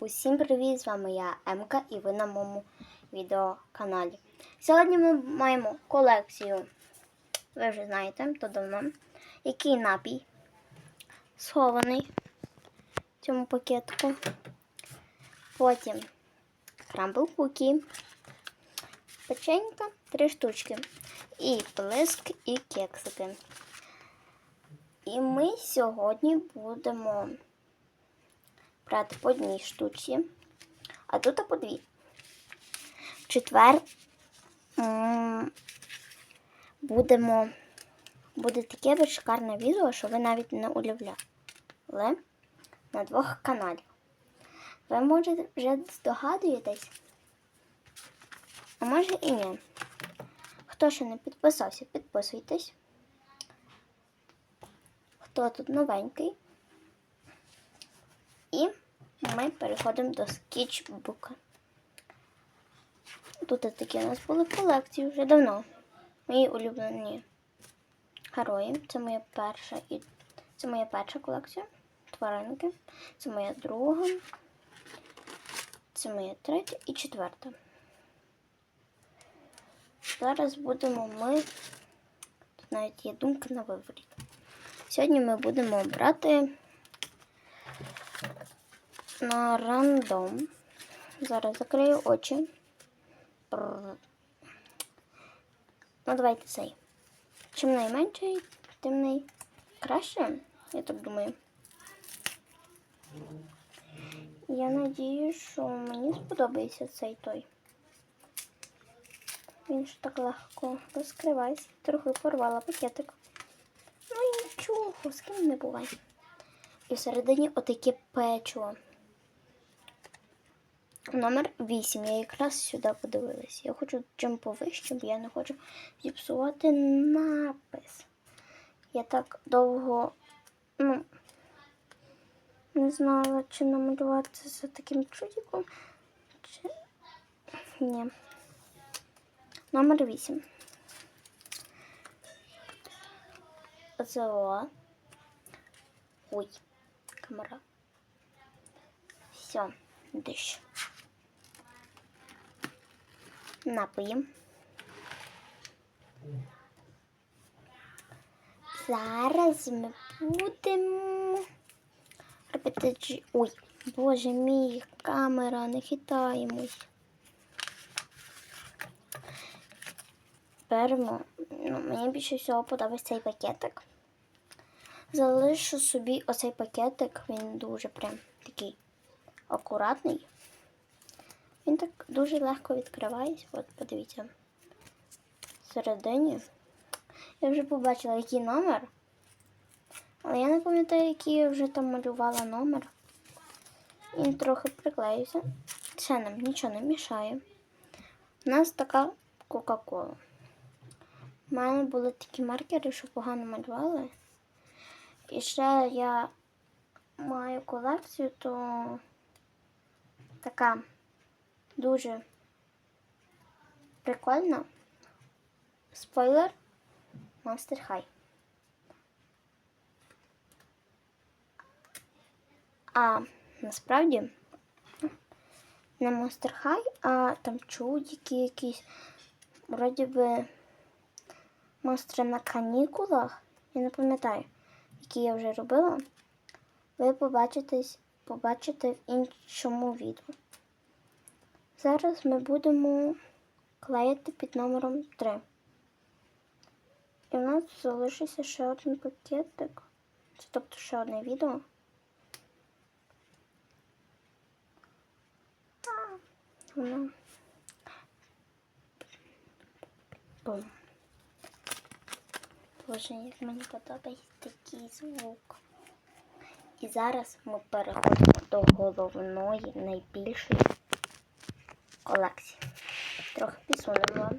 Усім привіт! З вами я Емка і ви на моєму відеоканалі. Сьогодні ми маємо колекцію, ви вже знаєте, то давно, який напій схований в цьому пакетику. Потім крамбл печенька, три штучки. І плиск, і кексики. І ми сьогодні будемо брати по одній штуці, а тут по дві. В четвер будемо буде таке шикарне відео, що ви навіть не уявляли на двох каналів. Ви можете вже здогадуєтесь, а може і ні. Хто ще не підписався, підписуйтесь. Хто тут новенький? Ми переходимо до скетчбука. Тут такі у нас були колекції вже давно. Мої улюблені герої. Це моя перша і це моя перша колекція. Тваринки. Це моя друга. Це моя третя і четверта. Зараз будемо ми. Тут навіть є думка на виворіт. Сьогодні ми будемо брати на рандом. Зараз закрию очі. Ну, давайте цей. Чим найменший, тим найкраще, я так думаю. Я надію, що мені сподобається цей той. Він ж так легко розкривається. Трохи порвала пакетик. Ну і нічого, з ким не буває. І всередині отаке печиво. Номер 8. Я якраз сюди подивилась. Я хочу чим повище, бо я не хочу зіпсувати напис. Я так довго ну, не знала, чи намалювати за таким чудиком, чи ні. Номер 8. Оце о. Ой, камера. Все, диш. Напої. Зараз ми будемо робити джі... Ой, боже мій, камера, не хитаємось. Беремо, ну, мені більше всього подобається цей пакетик. Залишу собі оцей пакетик, він дуже прям такий акуратний. Він так дуже легко відкривається. От подивіться. Всередині. Я вже побачила, який номер. Але я не пам'ятаю, який я вже там малювала номер. Він трохи приклеївся. Це нам нічого не мішає. У нас така Кока-Кола. У мене були такі маркери, що погано малювали. І ще я маю колекцію, то така дуже прикольна. Спойлер Monster High. А насправді не Monster High, а там чудики якісь. Вроді би монстри на канікулах. Я не пам'ятаю, які я вже робила. Ви побачитесь, побачите в іншому відео. Зараз ми будемо клеїти під номером 3. І у нас залишився ще один пакетик. Це тобто ще одне відео. Воно. Бум. Боже, як мені подобається такий звук. І зараз ми переходимо до головної, найбільшої колекції. Трохи підсунемо вам.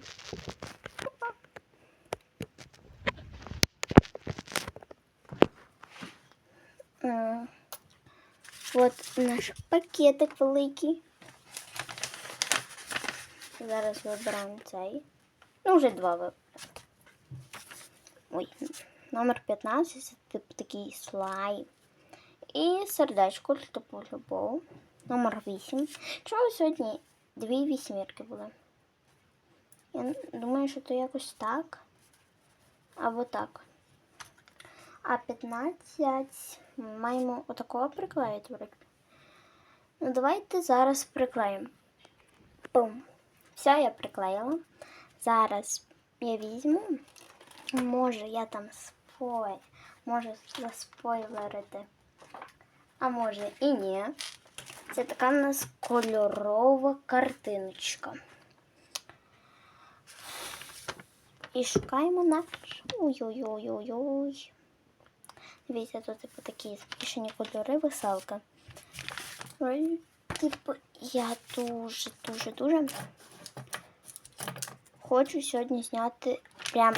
От наш пакетик великий. Зараз вибираємо цей. Ну, вже два вибрали. Ой, номер 15 це типу такий слайм. І сердечко, типу любов. номер 8. Чого сьогодні дві вісьмірки були? Я думаю, що то якось так. Або так. А 15 маємо отакого приклеїти. вроді. Ну, давайте зараз приклеїмо. Бум. Все, я приклеїла. Зараз я візьму. Може, я там спой... можу заспойлерити. А може і ні. Це така в нас кольорова картиночка. І шукаємо наш. Ой-ой-ой-ой-ой. Дивіться, тут типу такі запишені кольори веселка. Типу, я дуже, дуже, дуже хочу сьогодні зняти прям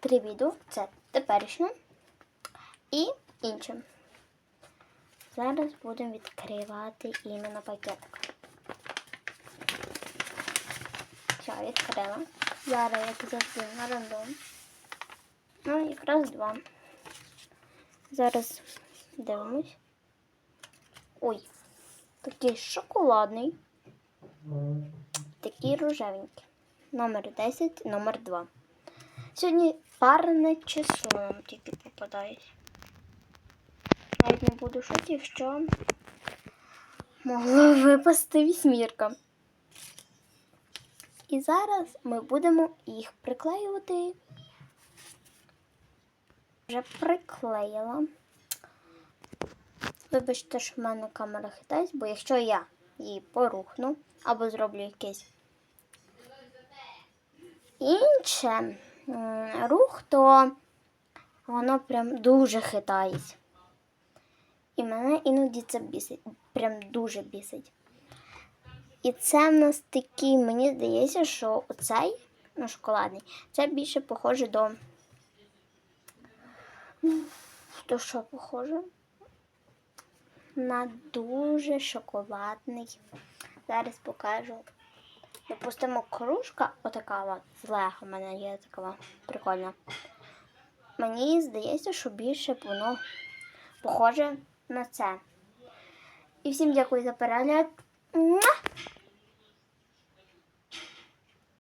три відео. Це теперішнє і інше. Зараз будемо відкривати іменно пакетик. Все, відкрила. Зараз як завжди на рандом. Ну, якраз два. Зараз дивимось. Ой, такий шоколадний. Такий рожевенький. Номер 10, номер 2. Сьогодні парне число нам тільки попадається. Навіть не буду шути, якщо могла випасти вісьмірка. І зараз ми будемо їх приклеювати. Вже приклеїла. Вибачте, що в мене камера хитається, бо якщо я її порухну або зроблю якийсь інше рух, то воно прям дуже хитається. І мене іноді це бісить. Прям дуже бісить. І це в нас такий, мені здається, що оцей, ну, шоколадний, це більше похоже до. То що похоже? На дуже шоколадний. Зараз покажу. Допустимо, кружка, отака з лего в мене є така прикольна. Мені здається, що більше воно похоже на це. І всім дякую за перегляд.